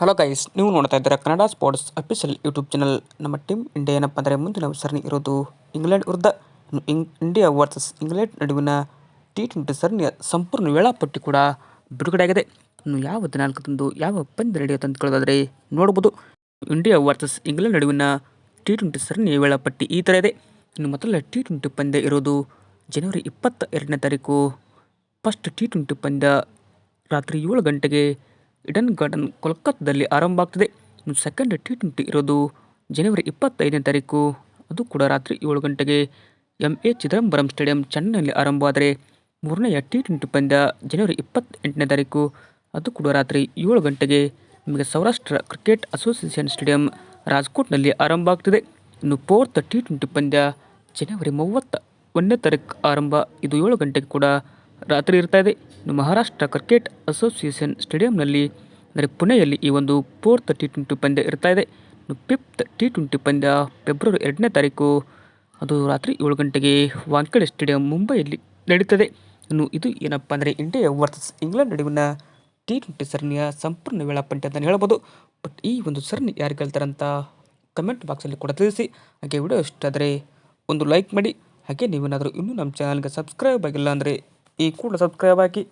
Hello guys ನೀವು ನೋಡ್ತಾ ಇದ್ದೀರಾ Kannada sports official YouTube channel ನಮ್ಮ ಟೀಮ್ ಇಂಡಿಯಾ ಏನಪ್ಪ ಅಂದರೆ ಮುಂದಿನ ಸರಣಿ ಇರೋದು ಇಂಗ್ಲೆಂಡ್ ವಿರುದ್ಧ. ಇಂಡಿಯಾ ವರ್ಸಸ್ ಇಂಗ್ಲೆಂಡ್ ನಡುವಿನ ಟಿ ಟ್ವೆಂಟಿ ಸರಣಿಯ ಸಂಪೂರ್ಣ ವೇಳಾಪಟ್ಟಿ ಕೂಡ ಬಿಡುಗಡೆಯಾಗಿದೆ. ಇನ್ನು ಯಾವ ದಿನಾಂಕದಂದು ಯಾವ ಪಂದ್ಯ ನಡೆಯುತ್ತೆ ಅಂತ ಕೇಳೋದಾದರೆ ನೋಡ್ಬೋದು. ಇಂಡಿಯಾ ವರ್ಸಸ್ ಇಂಗ್ಲೆಂಡ್ ನಡುವಿನ ಟಿ ಟ್ವೆಂಟಿ ಸರಣಿಯ ವೇಳಾಪಟ್ಟಿ ಈ ಥರ ಇದೆ. ಇನ್ನು ಮೊದಲ ಟಿ ಟ್ವೆಂಟಿ ಪಂದ್ಯ ಇರೋದು ಜನವರಿ ಇಪ್ಪತ್ತ ಎರಡನೇ ತಾರೀಕು. ಫಸ್ಟ್ ಟಿ ಟ್ವೆಂಟಿ ಪಂದ್ಯ ರಾತ್ರಿ ಏಳು ಗಂಟೆಗೆ ಇಡನ್ ಗಾರ್ಡನ್ ಕೋಲ್ಕತ್ತಾದಲ್ಲಿ ಆರಂಭ ಆಗ್ತದೆ. ಇನ್ನು ಸೆಕೆಂಡ್ ಟಿ ಟ್ವೆಂಟಿ ಇರೋದು ಜನವರಿ ಇಪ್ಪತ್ತೈದನೇ ತಾರೀಕು. ಅದು ಕೂಡ ರಾತ್ರಿ ಏಳು ಗಂಟೆಗೆ ಎಂ ಎ ಚಿದಂಬರಂ ಸ್ಟೇಡಿಯಂ ಚೆನ್ನೈನಲ್ಲಿ ಆರಂಭವಾದರೆ ಮೂರನೆಯ ಟಿ ಟ್ವೆಂಟಿ ಪಂದ್ಯ ಜನವರಿ ಇಪ್ಪತ್ತೆಂಟನೇ ತಾರೀಕು. ಅದು ಕೂಡ ರಾತ್ರಿ ಏಳು ಗಂಟೆಗೆ ನಿಮಗೆ ಸೌರಾಷ್ಟ್ರ ಕ್ರಿಕೆಟ್ ಅಸೋಸಿಯೇಷನ್ ಸ್ಟೇಡಿಯಂ ರಾಜ್ಕೋಟ್ನಲ್ಲಿ ಆರಂಭ ಆಗ್ತದೆ. ಇನ್ನು ಫೋರ್ತ್ ಟಿ ಟ್ವೆಂಟಿ ಪಂದ್ಯ ಜನವರಿ ಮೂವತ್ತ ಒಂದನೇ ತಾರೀಕು ಆರಂಭ. ಇದು ಏಳು ಗಂಟೆಗೆ ಕೂಡ ರಾತ್ರಿ ಇರ್ತಾ ಇದೆ. ಮಹಾರಾಷ್ಟ್ರ ಕ್ರಿಕೆಟ್ ಅಸೋಸಿಯೇಷನ್ ಸ್ಟೇಡಿಯಂನಲ್ಲಿ ಅಂದರೆ ಪುಣೆಯಲ್ಲಿ ಈ ಒಂದು ಫೋರ್ತ್ ಟಿ ಟ್ವೆಂಟಿ ಪಂದ್ಯ ಇರ್ತಾ ಇದೆ. ಫಿಫ್ತ್ ಟಿ ಟ್ವೆಂಟಿ ಪಂದ್ಯ ಫೆಬ್ರವರಿ ಎರಡನೇ ತಾರೀಕು ಅದು ರಾತ್ರಿ ಏಳು ಗಂಟೆಗೆ ವಾಂಖೇಡೆ ಸ್ಟೇಡಿಯಂ ಮುಂಬೈಯಲ್ಲಿ ನಡೀತದೆ. ಇನ್ನು ಇದು ಏನಪ್ಪ ಅಂದರೆ ಇಂಡಿಯಾ ವರ್ಸಸ್ ಇಂಗ್ಲೆಂಡ್ ನಡುವಿನ ಟಿ ಟ್ವೆಂಟಿ ಸರಣಿಯ ಸಂಪೂರ್ಣ ವೇಳಾಪಟ್ಟಿ ಅಂತಲೇ ಹೇಳ್ಬೋದು. ಬಟ್ ಈ ಒಂದು ಸರಣಿ ಯಾರು ಕೇಳ್ತಾರಂತ ಕಮೆಂಟ್ ಬಾಕ್ಸಲ್ಲಿ ಕೂಡ ತಿಳಿಸಿ. ಹಾಗೆ ವಿಡಿಯೋ ಇಷ್ಟ ಆದರೆ ಒಂದು ಲೈಕ್ ಮಾಡಿ. ಹಾಗೆ ನೀವೇನಾದರೂ ಇನ್ನೂ ನಮ್ಮ ಚಾನಲ್ಗೆ ಸಬ್ಸ್ಕ್ರೈಬ್ ಆಗಿಲ್ಲ ಅಂದರೆ ಈ ಕೂಡ ಸಬ್ಸ್ಕ್ರೈಬ್ ಆಗಿ